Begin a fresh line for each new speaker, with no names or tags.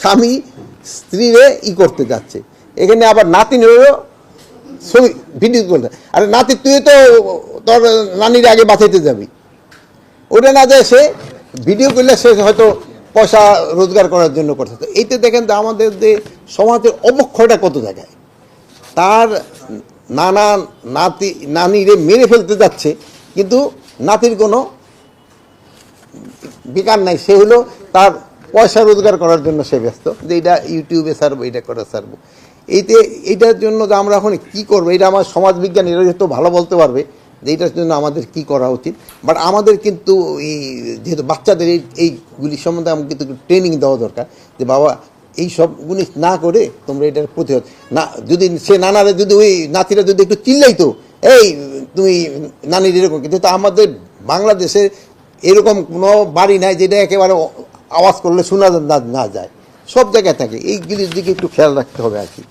স্বামী স্ত্রীরে ই করতে যাচ্ছে। এখানে আবার নাতি নাতিনেরও ছবি ভিডিও করতে আরে নাতি, তুই তো তোর নানির আগে বাঁচাইতে যাবি। ওটা না যায় সে ভিডিও করলে সে হয়তো পয়সা রোজগার করার জন্য করছে। তো এইটা দেখেন তো আমাদের যে সমাজের অবক্ষয়টা কত জায়গায়। তার নানা নাতি, নানিরে মেরে ফেলতে যাচ্ছে, কিন্তু নাতির কোনো বিকার নাই। সে হলো তার পয়সা রোজগার করার জন্য সে ব্যস্ত। যে এটা ইউটিউবে ছাড়বো এটা করে ছাড়বো এইতে এইটার জন্য যে আমরা এখন কী করব, এটা আমার সমাজবিজ্ঞান, এরা যেহেতু ভালো বলতে পারবে যে এটার জন্য আমাদের কি করা উচিত। বাট আমাদের কিন্তু এই যেহেতু বাচ্চাদের এই, এইগুলি সম্বন্ধে আমাকে কিন্তু ট্রেনিং দেওয়া দরকার যে বাবা, এই সব জিনিস না করে তোমরা এটার প্রতিরোধ না, যদি সে নানারে যদি ওই নাতিরা যদি একটু চিল্লাইতো, এই, তুমি নানির এরকম। কিন্তু আমাদের বাংলাদেশে এরকম কোনো বাড়ি নাই যেটা একেবারে আওয়াজ করলে শোনা না- যায়। সব জায়গায় থাকে। এইগুলির দিকে একটু খেয়াল রাখতে হবে আর কি।